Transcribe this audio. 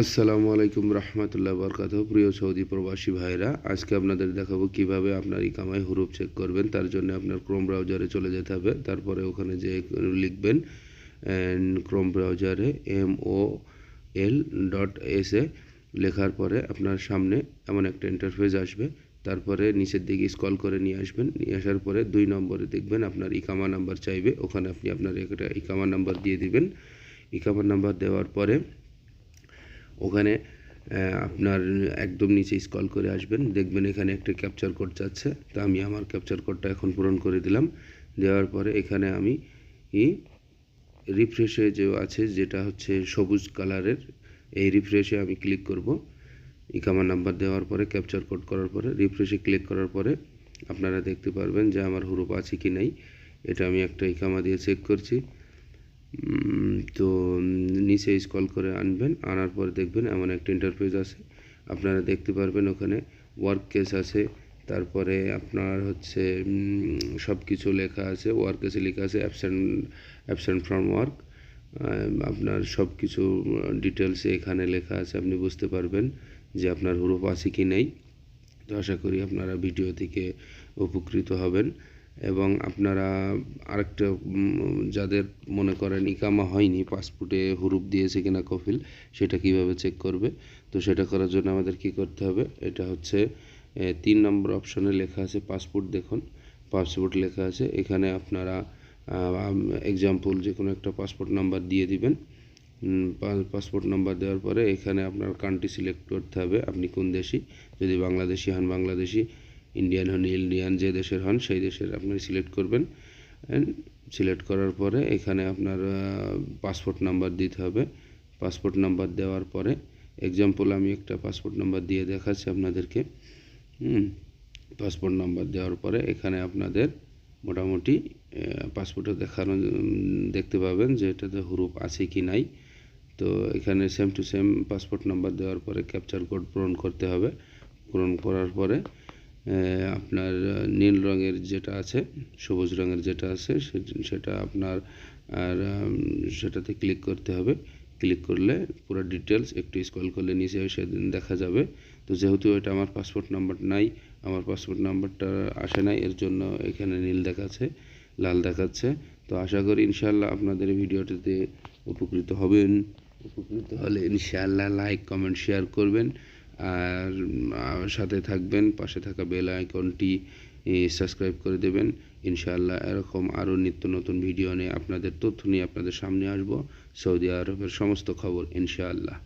আসসালামু আলাইকুম রহমতুল্লাহ বরকাত প্রিয় সৌদি প্রবাসী ভাইরা, আজকে আপনাদের দেখাবো কীভাবে আপনার ইকামায় হুরুপ চেক করবেন। তার জন্য আপনার ক্রোম ব্রাউজারে চলে যেতে হবে। তারপরে ওখানে যে লিখবেন ক্রোম ব্রাউজারে M O L dot S A লেখার পরে আপনার সামনে এমন একটা ইন্টারফেস আসবে। তারপরে নিচের দিকে স্কল করে নিয়ে আসবেন। নিয়ে আসার পরে দুই নম্বরে দেখবেন আপনার ইকামা নাম্বার চাইবে। ওখানে আপনি আপনার একটা ইকামা নাম্বার দিয়ে দিবেন। ইকামা নাম্বার দেওয়ার পরে ওখানে আপনার একদম নিচে স্কল করে আসবেন, দেখবেন এখানে একটা ক্যাপচার কোড চাচ্ছে তো আমি আমার ক্যাপচার কোডটা এখন পূরণ করে দিলাম। দেওয়ার পরে এখানে আমি রিফ্রেশে যে আছে, যেটা হচ্ছে সবুজ কালারের এই রিফ্রেশে আমি ক্লিক করব। ইকামা নাম্বার দেওয়ার পরে ক্যাপচার কোড করার পরে রিফ্রেশে ক্লিক করার পরে আপনারা দেখতে পারবেন যে আমার হুরুপ আছে কি নাই। এটা আমি একটা ইকামা দিয়ে চেক করছি। তো নিচে স্কল করে আনবেন, আনার পর দেখবেন এমন একটা ইন্টারফেস আছে। আপনারা দেখতে পারবেন ওখানে ওয়ার্ক কেস আছে, তারপরে আপনার হচ্ছে সব কিছু লেখা আছে ওয়ার্ক কেসে লেখা আছে অ্যাবসেন্ট অ্যাবসেন্ট ফ্রম ওয়ার্ক আপনার সব কিছু ডিটেলসে এখানে লেখা আছে, আপনি বুঝতে পারবেন যে আপনার হুরুপ আছে কি নেই। তো আশা করি আপনারা ভিডিও থেকে উপকৃত হবেন। এবং আপনারা আরেকটা যাদের মনে করেন ইকামা হয়নি, পাসপোর্টে হুরুপ দিয়েছে কিনা কফিল, সেটা কীভাবে চেক করবে? তো সেটা করার জন্য আমাদের কি করতে হবে? এটা হচ্ছে তিন নম্বর অপশনে লেখা আছে পাসপোর্ট দেখুন। পাসপোর্ট লেখা আছে। এখানে আপনারা এক্সাম্পল যে কোনো একটা পাসপোর্ট নাম্বার দিয়ে দিবেন। পাসপোর্ট নাম্বার দেওয়ার পরে এখানে আপনার কান্ট্রি সিলেক্ট করতে হবে। আপনি কোন দেশি? যদি বাংলাদেশি হন বাংলাদেশি ইন্ডিয়ান হন ইন্ডিয়ান যে দেশের হন, সেই দেশের আপনি সিলেক্ট করবেন। সিলেক্ট করার পরে এখানে আপনার পাসপোর্ট নাম্বার দিতে হবে। পাসপোর্ট নাম্বার দেওয়ার পরে এক্সাম্পল আমি একটা পাসপোর্ট নাম্বার দিয়ে দেখাচ্ছি আপনাদেরকে। পাসপোর্ট নাম্বার দেওয়ার পরে এখানে আপনাদের মোটামুটি পাসপোর্টে দেখানো, দেখতে পাবেন যে এটাতে হুরুপ আছে কি নাই। তো এখানে same to same passport number দেওয়ার পরে ক্যাপচার কোড পূরণ করতে হবে। পূরণ করার পরে আপনার নীল রঙের যেটা আছে, সবুজ রঙের যেটা আছে সেটা আপনার, আর সেটাতে ক্লিক করতে হবে। ক্লিক করলে পুরো ডিটেলস একটু স্কল করলে নিচে এসে দেখা যাবে। তো যেহেতু এটা আমার পাসপোর্ট নাম্বার নাই, আমার পাসপোর্ট নাম্বারটা আসে নাই, এর জন্য এখানে নীল দেখাচ্ছে, লাল দেখাচ্ছে। তো আশা করি ইনশাল্লাহ আপনাদের ভিডিওটিতে উপকৃত হবেন। উপকৃত হলে ইনশাআল্লাহ লাইক, কমেন্ট, শেয়ার করবেন। আর সাথে থাকবেন, পাশে থাকা বেল আইকনটি সাবস্ক্রাইব করে দেবেন। ইনশাআল্লাহ এরকম আরও নিত্য নতুন ভিডিও নিয়ে আপনাদের তথ্য নিয়ে আপনাদের সামনে আসব। সৌদি আরবের সমস্ত খবর, ইনশাআল্লাহ।